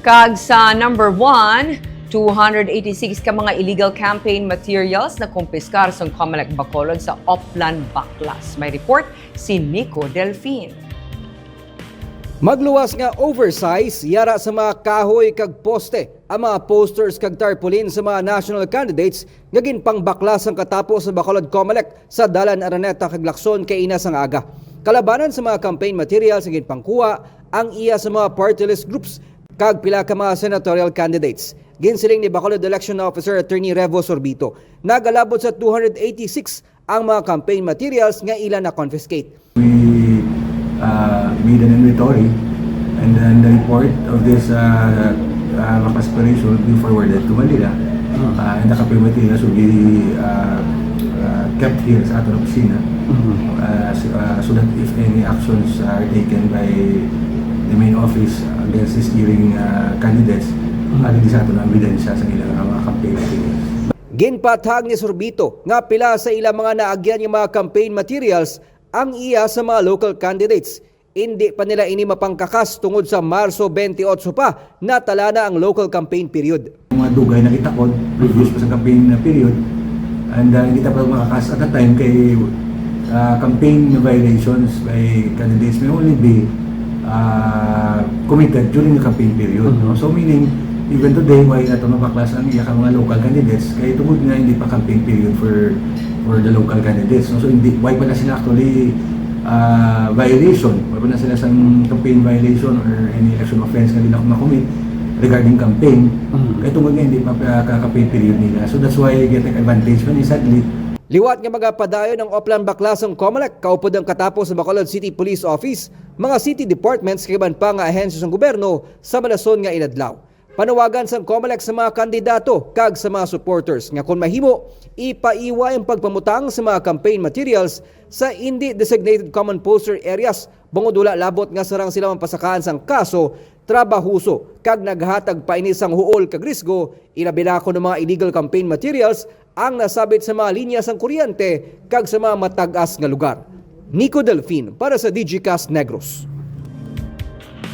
Kag sa number 1, 286 ka mga illegal campaign materials na kumpiskar sa Comelec Bacolod sa Oplan Baclas. May report si Nico Delfin. Magluwas nga oversize yara sa mga kahoy kag poste ang mga posters kag tarpaulin sa mga national candidates nga ginpang baklas ang katapos sa Bacolod Comelec sa Dalan Araneta kag Lacson kay ina sang aga. Kalabanan sa mga campaign materials nga ginpangkuha ang iya sa mga party list groups kag pila ka mga senatorial candidates. Ginsiling ni Bacolod Election Officer Attorney Revo Sorbito. Nagalabot sa 286 ang mga campaign materials nga ila na confiscate. We uh, made an inventory and then the report of this uh, uh, Macas operation will be forwarded to Manila uh, and the copy materials will be uh, uh, kept here sa ating opisina uh, so, uh, so that if any actions are taken by the main office against these hearing uh, candidates, mm-hmm. uh, sa atin ang ebidensya sa ilang uh, mga campaign materials. Ginpatag ni Sorbito nga pila sa ilang mga naagyan ng mga campaign materials ang iya sa mga local candidates. Hindi pa nila ini mapangkakas tungod sa Marso 28 pa na tala na ang local campaign period. Yung mga dugay na kitakod, previous pa sa campaign na period, and uh, hindi tayo makakas at that time kay uh, campaign violations by candidates may only be uh, committed during the campaign period. no? So meaning, even today, why na ito mapaklas ang iya ka mga local candidates, kaya tungod nga hindi pa campaign period for for the local candidates. No? So hindi, why pa na sila actually uh, violation, why pa na sila sa campaign violation or any election offense na nila makumit regarding campaign, kaya tungod nga hindi pa pa- ka-campaign period nila. So that's why get an advantage man is sadly, Liwat nga mga padayon ng Oplan Baklasang Comelec kaupod ang katapos sa Bacolod City Police Office, mga city departments kaban pa nga ahensya ng gobyerno sa malason nga inadlaw. Panawagan sa Comelec sa mga kandidato kag sa mga supporters nga kung mahimo ipaiwa ang pagpamutang sa mga campaign materials sa hindi designated common poster areas bungod wala labot nga sarang sila mapasakaan sang kaso trabahuso kag naghatag pa ini sang huol kag risgo ilabi na ako ng mga illegal campaign materials ang nasabit sa mga linya sang kuryente kag sa mga matag-as nga lugar. Nico Delfin para sa DigiCast Negros.